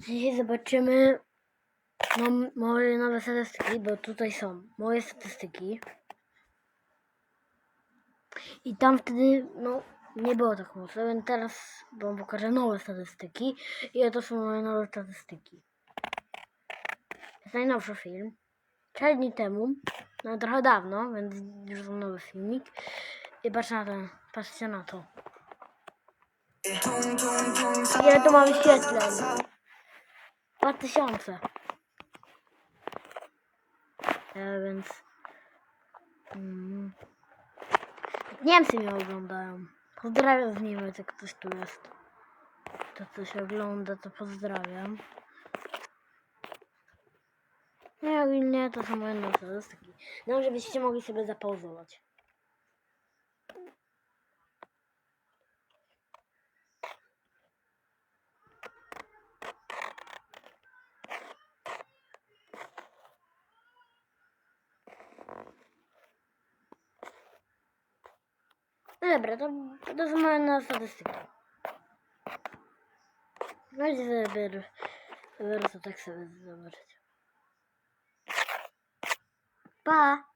Dzisiaj zobaczymy no, moje nowe statystyki, bo tutaj są moje statystyki. I tam wtedy, no, nie było tak mocno, więc teraz wam pokażę nowe statystyki. I oto są moje nowe statystyki. Jest najnowszy film. Cztery dni temu, no trochę dawno, więc już są nowy filmik. I patrzcie na ten, patrzcie na to. Ile tu mam wyświetleń? 2000. E, więc... Mm, Niemcy mnie oglądają. Pozdrawiam z Niemiec, jak ktoś tu jest. To coś ogląda, to pozdrawiam. No i ogólnie to są moje nowe statystyki. No, żebyście mogli sobie zapauzować. Dobra, to, to są moje nowe statystyki. Weźcie sobie bier- biorę to tak sobie zobaczyć. Pa!